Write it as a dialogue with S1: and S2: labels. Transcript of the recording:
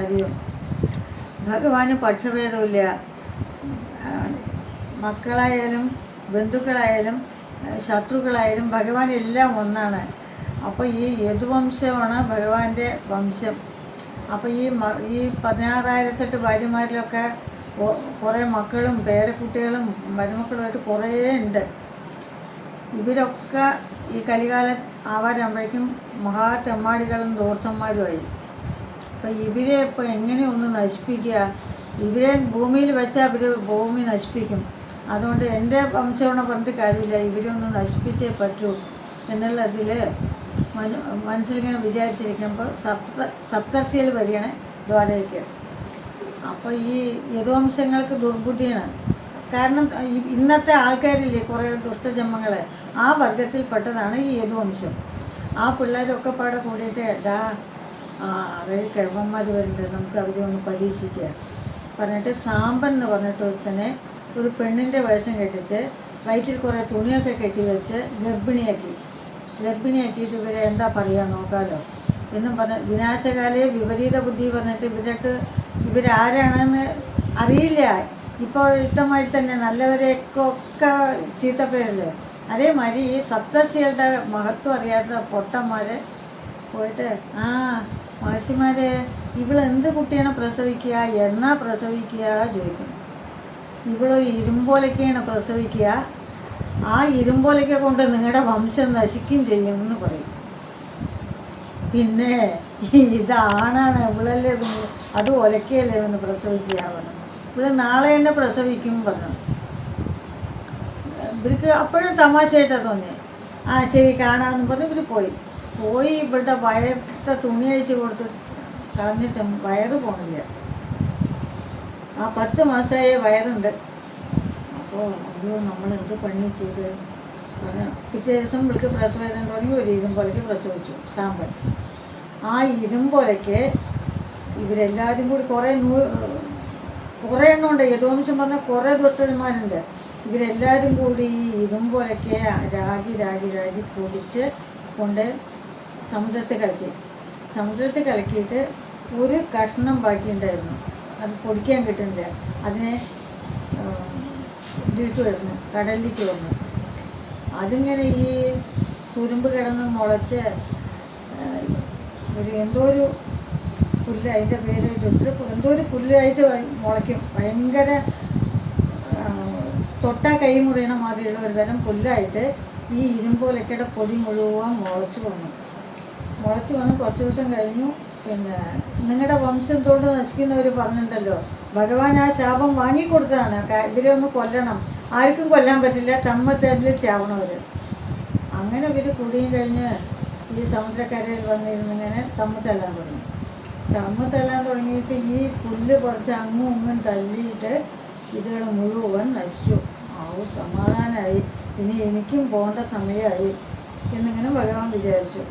S1: ഹരിയും ഭഗവാന് പക്ഷഭേദമില്ല. മക്കളായാലും ബന്ധുക്കളായാലും ശത്രുക്കളായാലും ഭഗവാൻ എല്ലാം ഒന്നാണ്. അപ്പോൾ ഈ യദുവംശമാണ് ഭഗവാന്റെ വംശം. അപ്പോൾ ഈ ഈ പതിനാറായിരത്തെട്ട് ഭാര്യമാരിലൊക്കെ കുറേ മക്കളും പേരക്കുട്ടികളും മരുമക്കളുമായിട്ട് കുറേ ഉണ്ട്. ഇവരൊക്കെ ഈ കലികാലം ആവാറാകുമ്പോഴേക്കും മഹാ തെമ്മാടികളും ദോർത്തന്മാരുമായി അപ്പം ഇവരെ ഇപ്പം എങ്ങനെ ഒന്ന് നശിപ്പിക്കുക? ഇവരെ ഭൂമിയിൽ വെച്ചാൽ ഇവർ ഭൂമി നശിപ്പിക്കും. അതുകൊണ്ട് എന്റെ വംശമെന്ന് പറഞ്ഞിട്ട് കാര്യമില്ല. ഇവരെ ഒന്ന് നശിപ്പിച്ചേ പറ്റൂ എന്നുള്ള ഇതിൽ മനു മനസ്സിലിങ്ങനെ വിചാരിച്ചിരിക്കുമ്പോൾ സപ്ത സപ്തർഷികൾ വരികയാണ് ദ്വാരയ്ക്ക് അപ്പോൾ ഈ യദുവംശങ്ങൾക്ക് ദുർബുദ്ധിയാണ്. കാരണം ഇന്നത്തെ ആൾക്കാരില്ലേ കുറേ ദുഷ്ടജന്മങ്ങൾ ആ വർഗത്തിൽപ്പെട്ടതാണ് ഈ യദുവംശം. ആ പിള്ളേരൊക്കെ പാടെ കൂടിയിട്ട് ഡാ ആ അറേഴ് കിഴവന്മാർ വരുന്നുണ്ട്. നമുക്ക് അവരെ ഒന്ന് പരീക്ഷിക്കുക പറഞ്ഞിട്ട് സാമ്പൻ എന്ന് പറഞ്ഞിട്ട് ഒരുത്തനെ ഒരു പെണ്ണിന്റെ വേഷം കെട്ടിച്ച് വയറ്റിൽ കുറേ തുണിയൊക്കെ കെട്ടി വെച്ച് ഗർഭിണിയാക്കി. ഗർഭിണിയാക്കിയിട്ട് ഇവരെ എന്താ പറയുക നോക്കാലോ? എന്നും പറഞ്ഞ വിനാശകാലയെ വിപരീത ബുദ്ധി പറഞ്ഞിട്ട് ഇവരടുത്ത് ഇവരാരാണെന്ന് അറിയില്ല. ഇപ്പോൾ ഇഷ്ടമായി തന്നെ നല്ലവരെയൊക്കെ ഒക്കെ ചീത്തപ്പേരല്ലേ? അതേമാതിരി ഈ സപ്തർഷികളുടെ മഹത്വം അറിയാത്ത പൊട്ടന്മാർ പോയിട്ട് ആ മഹർഷിമാരെ ഇവളെന്ത് കുട്ടിയാണ് പ്രസവിക്കുക? എന്നാ പ്രസവിക്കുക? ചോദിക്കും ഇവൾ ഇരുമ്പോലൊക്കെയാണ് പ്രസവിക്കുക. ആ ഇരുമ്പോലൊക്കെ കൊണ്ട് നിങ്ങളുടെ വംശം നശിക്കുകയും ചെയ്യും എന്ന് പറയും. പിന്നെ ഇതാണാണ് ഇവളല്ലേ പിന്നെ അത് ഒലക്കയല്ലേ ഒന്ന് പ്രസവിക്കുക പറഞ്ഞു ഇവിടെ നാളെ തന്നെ പ്രസവിക്കും പറഞ്ഞു. ഇവർക്ക് അപ്പോഴും തമാശയായിട്ടാണ് തോന്നിയത് ആ ശരി കാണാമെന്ന് പറഞ്ഞ് ഇവർ പോയി. പോയി ഇവിടുത്തെ വയറത്തെ തുണി അഴിച്ചു കൊടുത്ത് കളഞ്ഞിട്ടും വയറ് പോണില്ല. ആ പത്ത് മാസമായ വയറുണ്ട്. അപ്പോൾ അയ്യോ നമ്മൾ എന്ത് പണി ചെയ്ത്? പിറ്റേ ദിവസം വിളിക്ക് പ്രസവേദന തുടങ്ങി ഒരു ഇരുമ്പോലയ്ക്ക് പ്രസവിച്ചു സാമ്പൻ ആ ഇരുമ്പോലയ്ക്ക് ഇവരെല്ലാവരും കൂടി കുറേ നൂ കുറേ എണ്ണം ഉണ്ട്. യദുവംശം പറഞ്ഞാൽ കുറേ ദുഷ്ടന്മാരുണ്ട് ഇവരെല്ലാവരും കൂടി ഈ രാജി രാജി രാജി പൊടിച്ച് കൊണ്ട് സമുദ്രത്തിൽ കലക്കി. സമുദ്രത്തിൽ കലക്കിയിട്ട് ഒരു കഷ്ണം ബാക്കിയുണ്ടായിരുന്നു. അത് പൊടിക്കാൻ കിട്ടുന്നില്ല. അതിനെ ഇതിലേക്ക് വരുന്നു. കടലിലേക്ക് വന്നു അതിങ്ങനെ ഈ തുരുമ്പ് കിടന്ന് മുളച്ച് ഒരു എന്തോ ഒരു പുല്ല് അതിന്റെ പേര് എന്തോ ഒരു പുല്ലായിട്ട് മുളയ്ക്കും. ഭയങ്കര തൊട്ടാ കൈ മുറിയണ മാതിരിയുള്ള ഒരു തരം പുല്ലായിട്ട് ഈ ഇരുമ്പോലൊക്കെയുടെ പൊടി മുഴുവൻ മുളച്ച് വന്നു. മുളച്ച് വന്ന് കുറച്ച് ദിവസം കഴിഞ്ഞു. പിന്നെ നിങ്ങളുടെ വംശം തോണ്ട് നശിക്കുന്നവർ പറഞ്ഞിട്ടുണ്ടല്ലോ. ഭഗവാൻ ആ ശാപം വാങ്ങിക്കൊടുത്തതാണ്. ഇവരെ ഒന്ന് കൊല്ലണം. ആർക്കും കൊല്ലാൻ പറ്റില്ല. തമ്മത്തേതിൽ ചാവണവർ അങ്ങനെ ഇവർ കുടിയും കഴിഞ്ഞ് ഈ സമുദ്രക്കരയിൽ വന്നിരുന്നിങ്ങനെ തമ്മ തല്ലാൻ തുടങ്ങി. തമ്മ തല്ലാൻ തുടങ്ങിയിട്ട് ഈ പുല്ല് കുറച്ച് അങ്ങും ഇങ്ങും തല്ലിയിട്ട് ഇതുകൾ മുഴുവൻ നശിച്ചു. ആവു സമാധാനമായി ഇനി എനിക്കും പോകേണ്ട സമയമായി. എന്നിങ്ങനെ ഭഗവാൻ വിചാരിച്ചു.